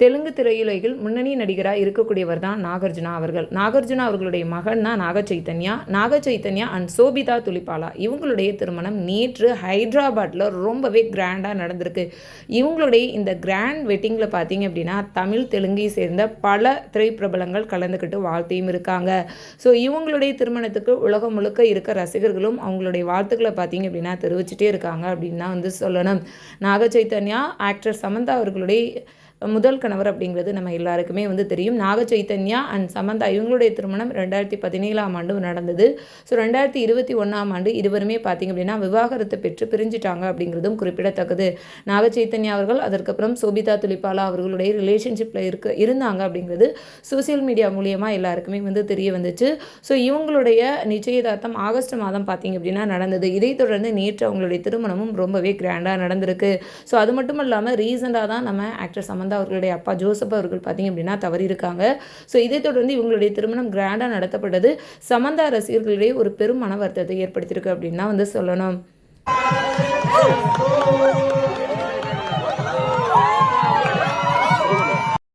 தெலுங்கு திரையுலகில் முன்னணி நடிகராக இருக்கக்கூடியவர் தான் நாகார்ஜுனா அவர்கள். நாகார்ஜுனா அவர்களுடைய மகன் தான் நாக சைத்தன்யா நாக சைத்தன்யா அண்ட் சோபிதா துலிபாலா. இவங்களுடைய திருமணம் நேற்று ஹைதராபாத்தில் ரொம்பவே கிராண்டாக நடந்திருக்கு. இவங்களுடைய இந்த கிராண்ட் வெட்டிங்கில் பார்த்தீங்க அப்படின்னா தமிழ் தெலுங்கை சேர்ந்த பல திரைப்பிரபலங்கள் கலந்துக்கிட்டு வாழ்த்தையும் இருக்காங்க. ஸோ இவங்களுடைய திருமணத்துக்கு உலகம் முழுக்க இருக்க ரசிகர்களும் அவங்களுடைய வாழ்த்துக்களை பார்த்தீங்க அப்படின்னா தெரிவிச்சிட்டே இருக்காங்க அப்படின்னு தான் வந்து சொல்லணும். நாக சைத்தன்யா ஆக்டர் சமந்தா அவர்களுடைய முதல் கணவர் அப்படிங்கிறது நம்ம எல்லாருக்குமே வந்து தெரியும். நாக சைத்தன்யா அண்ட் சமந்தா இவங்களுடைய திருமணம் ரெண்டாயிரத்தி பதினேழாம் ஆண்டு நடந்தது. ஸோ ரெண்டாயிரத்தி இருபத்தி ஒன்றாம் ஆண்டு இருவருமே பார்த்திங்க அப்படின்னா விவாகரத்து பெற்று பிரிஞ்சிட்டாங்க அப்படிங்கிறதும் குறிப்பிடத்தக்கது. நாக சைத்தன்யா அவர்கள் அதற்கப்புறம் சோபிதா துலிபாலா அவர்களுடைய ரிலேஷன்ஷிப்பில் இருக்க இருந்தாங்க அப்படிங்கிறது சோசியல் மீடியா மூலியமாக எல்லாருக்குமே வந்து தெரிய வந்துச்சு. ஸோ இவங்களுடைய நிச்சயதார்த்தம் ஆகஸ்ட் மாதம் பார்த்திங்க அப்படின்னா நடந்தது. இதைத் தொடர்ந்து நேற்று அவங்களுடைய திருமணமும் ரொம்பவே கிராண்டாக நடந்திருக்கு. ஸோ அது மட்டும் இல்லாமல் ரீசெண்டாக தான் நம்ம ஆக்டர் சமந்தா அவர்களுடைய அப்பா ஜோசப் அவர்கள் பார்த்திங்க அப்படின்னா தவறியிருக்காங்க. ஸோ இதைத் தொடர்ந்து இவங்களுடைய திருமணம் கிராண்டாக நடத்தப்பட்டது. சமந்தா ரசிகர்களிடையே ஒரு பெரும் மன வருத்தத்தை ஏற்படுத்தியிருக்கு அப்படின்னா வந்து சொல்லணும்.